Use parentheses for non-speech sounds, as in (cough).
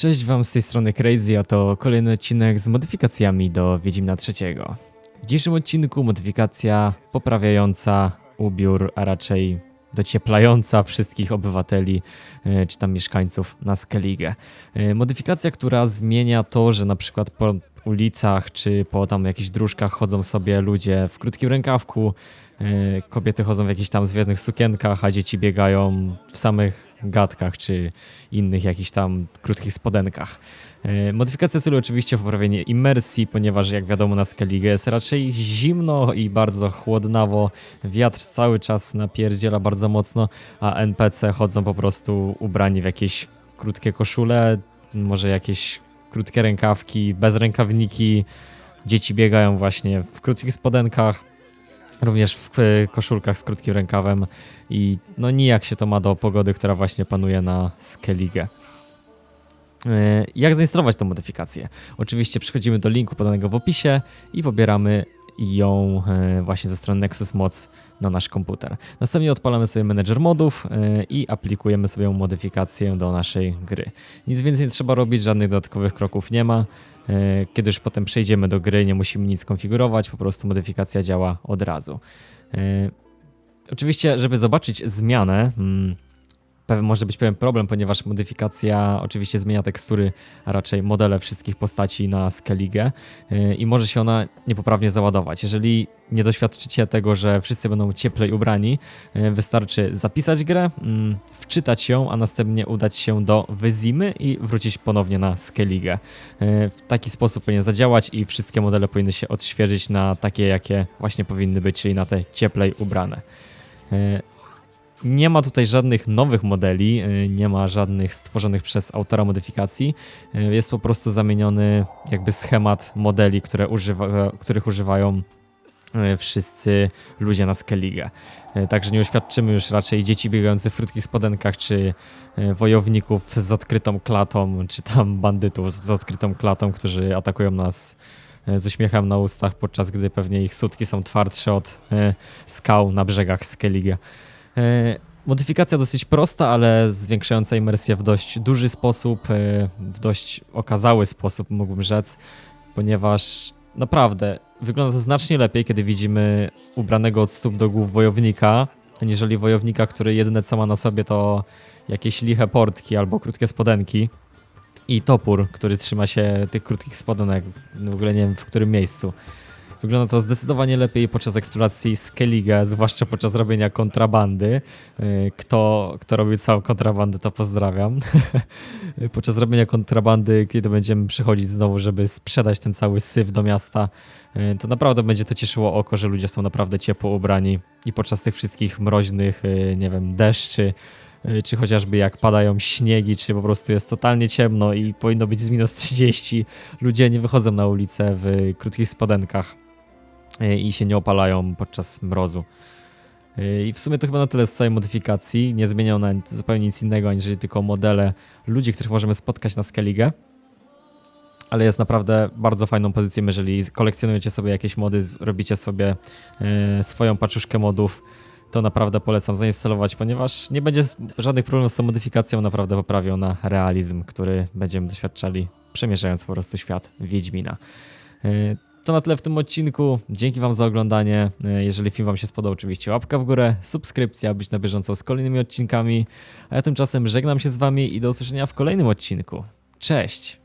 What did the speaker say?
Cześć wam z tej strony Crazy, a to kolejny odcinek z modyfikacjami do Wiedźmina III. W dzisiejszym odcinku modyfikacja poprawiająca ubiór, a raczej docieplająca wszystkich obywateli e, czy tam mieszkańców na Skellige. E, Modyfikacja, która zmienia to, że na przykład ulicach czy po tam jakichś dróżkach chodzą sobie ludzie w krótkim rękawku, e, kobiety chodzą w jakichś tam zwiewnych sukienkach, a dzieci biegają w samych gadkach czy innych jakichś tam krótkich spodenkach. E, Modyfikacja celuje oczywiście poprawienie imersji, ponieważ jak wiadomo na Skellige jest raczej zimno i bardzo chłodnawo, wiatr cały czas napierdziela bardzo mocno, a NPC chodzą po prostu ubrani w jakieś krótkie koszule, może jakieś krótkie rękawki, bez rękawniki, dzieci biegają właśnie w krótkich spodenkach, również w e, koszulkach z krótkim rękawem i no nijak się to ma do pogody, która właśnie panuje na Skellige. E, Jak zainstalować tę modyfikację? Oczywiście przechodzimy do linku podanego w opisie i pobieramy ją e, właśnie ze strony Nexus Mods na nasz komputer. Następnie odpalamy sobie menedżer modów e, i aplikujemy sobie modyfikację do naszej gry. Nic więcej nie trzeba robić, żadnych dodatkowych kroków nie ma. E, Kiedy już potem przejdziemy do gry, nie musimy nic konfigurować, po prostu modyfikacja działa od razu. Oczywiście, żeby zobaczyć zmianę, mm, może być pewien problem, ponieważ modyfikacja oczywiście zmienia tekstury, a raczej modele wszystkich postaci na Skellige yy, i może się ona niepoprawnie załadować. Jeżeli nie doświadczycie tego, że wszyscy będą cieplej ubrani, yy, wystarczy zapisać grę, mm, wczytać ją, a następnie udać się do Wyzimy i wrócić ponownie na Skellige. Yy, W taki sposób powinien zadziałać i wszystkie modele powinny się odświeżyć na takie, jakie właśnie powinny być, czyli na te cieplej ubrane. Nie ma tutaj żadnych nowych modeli, y, nie ma żadnych stworzonych przez autora modyfikacji. Y, Jest po prostu zamieniony jakby schemat modeli, które używa, których używają y, wszyscy ludzie na Skellige. Także nie uświadczymy już raczej dzieci biegających w krótkich spodenkach, czy wojowników z odkrytą klatą, czy tam bandytów z odkrytą klatą, którzy atakują nas z uśmiechem na ustach, podczas gdy pewnie ich sutki są twardsze od skał na brzegach Skellige. E, Modyfikacja dosyć prosta, ale zwiększająca imersję w dość duży sposób, e, w dość okazały sposób, mógłbym rzec, ponieważ naprawdę wygląda to znacznie lepiej, kiedy widzimy ubranego od stóp do głów wojownika, aniżeli wojownika, który jedyne co ma na sobie to jakieś liche portki albo krótkie spodenki i topór, który trzyma się tych krótkich spodenek, w ogóle nie wiem w którym miejscu. Wygląda to zdecydowanie lepiej podczas eksploracji Skellige, zwłaszcza podczas robienia kontrabandy. Yy, Kto, kto robi całą kontrabandę, to pozdrawiam. (laughs) podczas robienia kontrabandy, kiedy będziemy przychodzić znowu, żeby sprzedać ten cały syf do miasta, yy, to naprawdę będzie to cieszyło oko, że ludzie są naprawdę ciepło ubrani i podczas tych wszystkich mroźnych, yy, nie wiem, deszczy, czy chociażby jak padają śniegi, czy po prostu jest totalnie ciemno i powinno być z minus 30, ludzie nie wychodzą na ulicę w krótkich spodenkach e, i się nie opalają podczas mrozu. E, I w sumie to chyba na tyle z całej modyfikacji. Nie zmienia ona zupełnie nic innego, aniżeli tylko modele ludzi, których możemy spotkać na Skellige. Ale jest naprawdę bardzo fajną pozycją, jeżeli kolekcjonujecie sobie jakieś mody, robicie sobie e, swoją paczuszkę modów, to naprawdę polecam zainstalować, ponieważ nie będzie żadnych problemów z tą modyfikacją, naprawdę poprawią na realizm, który będziemy doświadczali przemierzając po prostu świat Wiedźmina. E, To na tyle w tym odcinku. Dzięki Wam za oglądanie. E, Jeżeli film Wam się spodobał, oczywiście łapka w górę, subskrypcja, być na bieżąco z kolejnymi odcinkami. A ja tymczasem żegnam się z Wami i do usłyszenia w kolejnym odcinku. Cześć!